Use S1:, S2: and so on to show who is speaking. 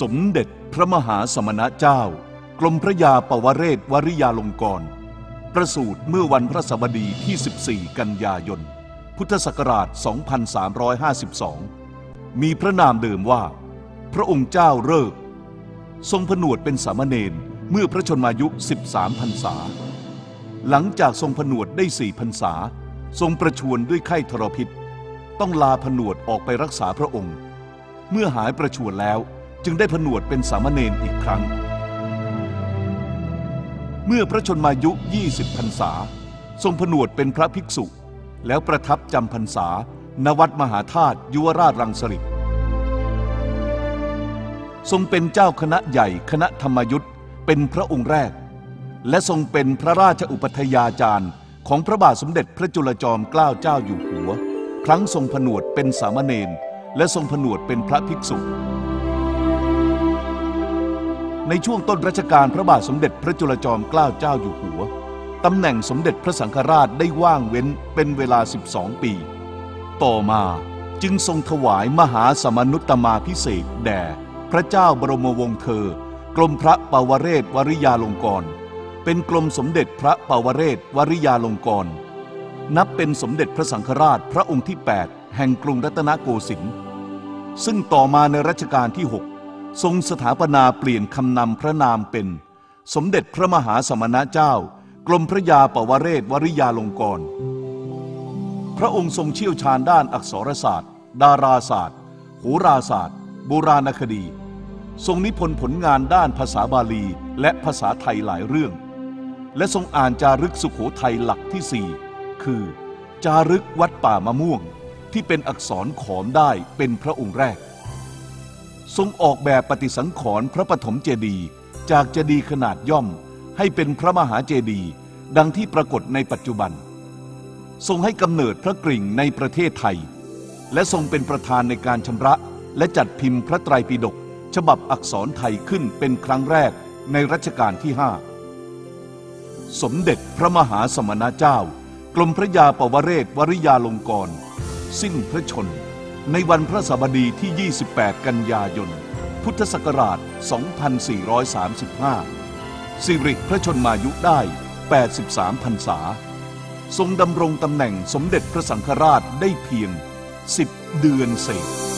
S1: สมเด็จพระมหาสมณเจ้า กรมพระยาปวเรศวริยาลงกร ประสูติเมื่อวันพระสบดีที่ 14 กันยายน พุทธศักราช 2352 มีพระนามเดิมว่า พระองค์เจ้าเลิก ทรงผนวดเป็นสามเณรเมื่อพระชนมายุ 13 พรรษา หลังจากทรงผนวดได้สี่พรรษา ทรงประชวรด้วยไข้ทรพิษ ต้องลาผนวดออกไปรักษาพระองค์ เมื่อหายประชวรแล้ว จึงได้ผนวดเป็นสามเณรอีกครั้ง เมื่อพระชนมายุ 20พรรษา ทรงผนวดเป็นพระภิกษุ แล้วประทับจำพรรษาณวัดมหาธาตุยุวราชรังสฤษทรงเป็นเจ้าคณะใหญ่คณะธรรมยุทธเป็นพระองค์แรก และทรงเป็นพระราชอุปัฏยาจารย์ ของพระบาทสมเด็จพระจุลจอมเกล้าเจ้าอยู่หัว ครั้งทรงผนวดเป็นสามเณรและทรงผนวดเป็นพระภิกษุ ในช่วงต้นรัชกาลพระบาทสมเด็จพระจุลจอมเกล้าเจ้าอยู่หัวตำแหน่งสมเด็จพระสังฆราชได้ว่างเว้นเป็นเวลา 12 ปี ต่อมาจึงทรงถวายมหาสมนุตตมาพิเศษแด่พระเจ้าบรมวงศ์เธอ กรมพระปวเรศวริยาลงกรณ์เป็นกรมสมเด็จพระปวเรศวริยาลงกรณ์นับเป็นสมเด็จพระสังฆราชพระองค์ที่ 8 แห่งกรุงรัตนโกสินทร์ซึ่งต่อมาในรัชกาลที่ 6 ทรงสถาปนาเปลี่ยนคำนำพระนามเป็น สมเด็จพระมหาสมณเจ้า กรมพระยาปวเรศวริยาลงกรณ์พระองค์ทรงเชี่ยวชาญด้านอักษรศาสตร์ ดาราศาสตร์โหราศาสตร์โบราณคดี ทรงนิพนธ์ผลงานด้านภาษาบาลีและภาษาไทยหลายเรื่อง และทรงอ่านจารึกสุขโขทัยหลักที่สี่คือ จารึกวัดป่ามะม่วง ที่เป็นอักษรขอมได้เป็นพระองค์แรก ทรงออกแบบปฏิสังขรณ์พระปฐมเจดีย์จากเจดีย์ขนาดย่อมให้เป็นพระมหาเจดีย์ดังที่ปรากฏในปัจจุบัน ทรงให้กำเนิดพระกริ่งในประเทศไทย และทรงเป็นประธานในการชำระและจัดพิมพ์พระไตรปิฎกฉบับอักษรไทยขึ้นเป็นครั้งแรกในรัชกาลที่ห้าสมเด็จพระมหาสมณเจ้า กรมพระยาปวเรศวริยาลงกร สิ้นพระชน์ ในวันพระสบดีที่ 28 กันยายน พุทธศักราช 2435 สิริพระชนมายุได้ 83พรรษา ทรงดำรงตำแหน่งสมเด็จพระสังฆราชได้เพียง 10 เดือนเศษ